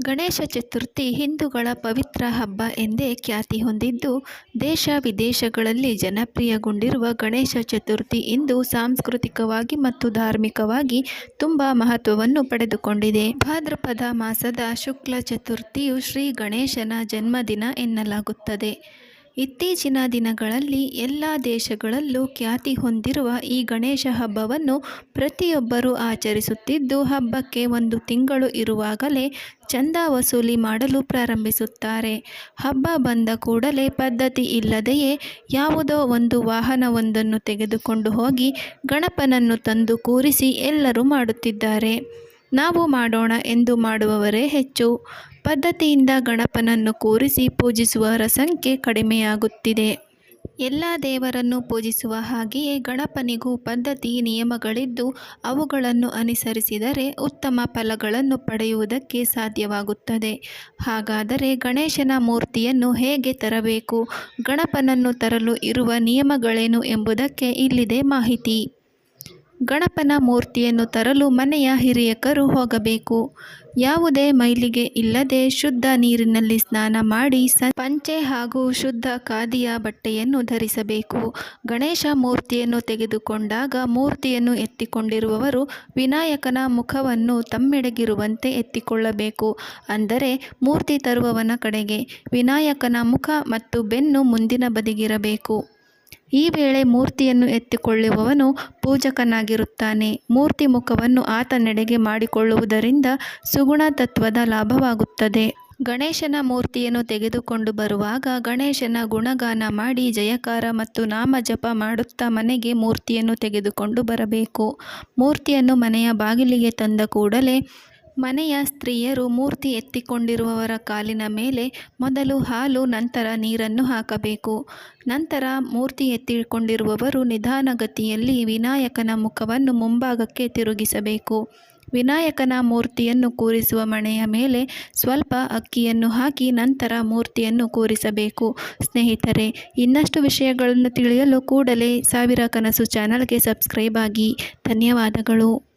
ಗಣೇಶ ಚತುರ್ಥಿ ಹಿಂದೂಗಳ ಪವಿತ್ರ ಹಬ್ಬ ಎಂದೇ ಖ್ಯಾತಿ ಹೊಂದಿದ್ದು, ದೇಶ ವಿದೇಶಗಳಲ್ಲಿ ಜನಪ್ರಿಯಗೊಂಡಿರುವ ಗಣೇಶ ಚತುರ್ಥಿ ಇಂದು ಸಾಂಸ್ಕೃತಿಕವಾಗಿ ಮತ್ತು ಧಾರ್ಮಿಕವಾಗಿ ತುಂಬ ಮಹತ್ವವನ್ನು ಪಡೆದುಕೊಂಡಿದೆ. ಭಾದ್ರಪದ ಮಾಸದ ಶುಕ್ಲ ಚತುರ್ಥಿಯು ಶ್ರೀ ಗಣೇಶನ ಜನ್ಮದಿನ ಎನ್ನಲಾಗುತ್ತದೆ. ಇತ್ತೀಚಿನ ದಿನಗಳಲ್ಲಿ ಎಲ್ಲ ದೇಶಗಳಲ್ಲೂ ಖ್ಯಾತಿ ಹೊಂದಿರುವ ಈ ಗಣೇಶ ಹಬ್ಬವನ್ನು ಪ್ರತಿಯೊಬ್ಬರೂ ಆಚರಿಸುತ್ತಿದ್ದು, ಹಬ್ಬಕ್ಕೆ ಒಂದು ತಿಂಗಳು ಇರುವಾಗಲೇ ಚಂದ ವಸೂಲಿ ಮಾಡಲು ಪ್ರಾರಂಭಿಸುತ್ತಾರೆ. ಹಬ್ಬ ಬಂದ ಕೂಡಲೇ ಪದ್ಧತಿ ಇಲ್ಲದೆಯೇ ಯಾವುದೋ ಒಂದು ವಾಹನವೊಂದನ್ನು ತೆಗೆದುಕೊಂಡು ಹೋಗಿ ಗಣಪನನ್ನು ತಂದು ಕೂರಿಸಿ ಎಲ್ಲರೂ ಮಾಡುತ್ತಿದ್ದಾರೆ. ನಾವು ಮಾಡೋಣ ಎಂದು ಮಾಡುವವರೇ ಹೆಚ್ಚು. ಪದ್ಧತಿಯಿಂದ ಗಣಪನನ್ನು ಕೂರಿಸಿ ಪೂಜಿಸುವವರ ಸಂಖ್ಯೆ ಕಡಿಮೆಯಾಗುತ್ತಿದೆ. ಎಲ್ಲ ದೇವರನ್ನು ಪೂಜಿಸುವ ಹಾಗೆಯೇ ಗಣಪನಿಗೂ ಪದ್ಧತಿ, ನಿಯಮಗಳಿದ್ದು ಅವುಗಳನ್ನು ಅನುಸರಿಸಿದರೆ ಉತ್ತಮ ಫಲಗಳನ್ನು ಪಡೆಯುವುದಕ್ಕೆ ಸಾಧ್ಯವಾಗುತ್ತದೆ. ಹಾಗಾದರೆ ಗಣೇಶನ ಮೂರ್ತಿಯನ್ನು ಹೇಗೆ ತರಬೇಕು? ಗಣಪನನ್ನು ತರಲು ಇರುವ ನಿಯಮಗಳೇನು ಎಂಬುದಕ್ಕೆ ಇಲ್ಲಿದೆ ಮಾಹಿತಿ. ಗಣಪನ ಮೂರ್ತಿಯನ್ನು ತರಲು ಮನೆಯ ಹಿರಿಯಕರು ಹೋಗಬೇಕು. ಯಾವುದೇ ಮೈಲಿಗೆ ಇಲ್ಲದೆ ಶುದ್ಧ ನೀರಿನಲ್ಲಿ ಸ್ನಾನ ಮಾಡಿ ಸ, ಪಂಚೆ ಹಾಗೂ ಶುದ್ಧ ಖಾದಿಯ ಬಟ್ಟೆಯನ್ನು ಧರಿಸಬೇಕು. ಗಣೇಶ ಮೂರ್ತಿಯನ್ನು ತೆಗೆದುಕೊಂಡಾಗ ಮೂರ್ತಿಯನ್ನು ಎತ್ತಿಕೊಂಡಿರುವವರು ವಿನಾಯಕನ ಮುಖವನ್ನು ತಮ್ಮೆಡೆಗಿರುವಂತೆ ಎತ್ತಿಕೊಳ್ಳಬೇಕು. ಅಂದರೆ ಮೂರ್ತಿ ತರುವವನ ಕಡೆಗೆ ವಿನಾಯಕನ ಮುಖ ಮತ್ತು ಬೆನ್ನು ಮುಂದಿನ ಬದಿಗಿರಬೇಕು. ಈ ವೇಳೆ ಮೂರ್ತಿಯನ್ನು ಎತ್ತಿಕೊಳ್ಳುವವನು ಪೂಜಕನಾಗಿರುತ್ತಾನೆ. ಮೂರ್ತಿ ಮುಖವನ್ನು ಆತನೆಡೆಗೆ ಮಾಡಿಕೊಳ್ಳುವುದರಿಂದ ಸುಗುಣ ತತ್ವದ ಲಾಭವಾಗುತ್ತದೆ. ಗಣೇಶನ ಮೂರ್ತಿಯನ್ನು ತೆಗೆದುಕೊಂಡು ಬರುವಾಗ ಗಣೇಶನ ಗುಣಗಾನ ಮಾಡಿ ಜಯಕಾರ ಮತ್ತು ನಾಮ ಜಪ ಮಾಡುತ್ತಾ ಮನೆಗೆ ಮೂರ್ತಿಯನ್ನು ತೆಗೆದುಕೊಂಡು ಬರಬೇಕು. ಮೂರ್ತಿಯನ್ನು ಮನೆಯ ಬಾಗಿಲಿಗೆ ತಂದ ಕೂಡಲೇ ಮನೆಯ ಸ್ತ್ರೀಯರು ಮೂರ್ತಿ ಎತ್ತಿಕೊಂಡಿರುವವರ ಕಾಲಿನ ಮೇಲೆ ಮೊದಲು ಹಾಲು, ನಂತರ ನೀರನ್ನು ಹಾಕಬೇಕು. ನಂತರ ಮೂರ್ತಿ ಎತ್ತಿಕೊಂಡಿರುವವರು ನಿಧಾನಗತಿಯಲ್ಲಿ ವಿನಾಯಕನ ಮುಖವನ್ನು ಮುಂಭಾಗಕ್ಕೆ ತಿರುಗಿಸಬೇಕು. ವಿನಾಯಕನ ಮೂರ್ತಿಯನ್ನು ಕೂರಿಸುವ ಮಣೆಯ ಮೇಲೆ ಸ್ವಲ್ಪ ಅಕ್ಕಿಯನ್ನು ಹಾಕಿ ನಂತರ ಮೂರ್ತಿಯನ್ನು ಕೂರಿಸಬೇಕು. ಸ್ನೇಹಿತರೆ, ಇನ್ನಷ್ಟು ವಿಷಯಗಳನ್ನು ತಿಳಿಯಲು ಕೂಡಲೇ ಸಾವಿರ ಕನಸು ಚಾನಲ್ಗೆ ಸಬ್ಸ್ಕ್ರೈಬ್ ಆಗಿ. ಧನ್ಯವಾದಗಳು.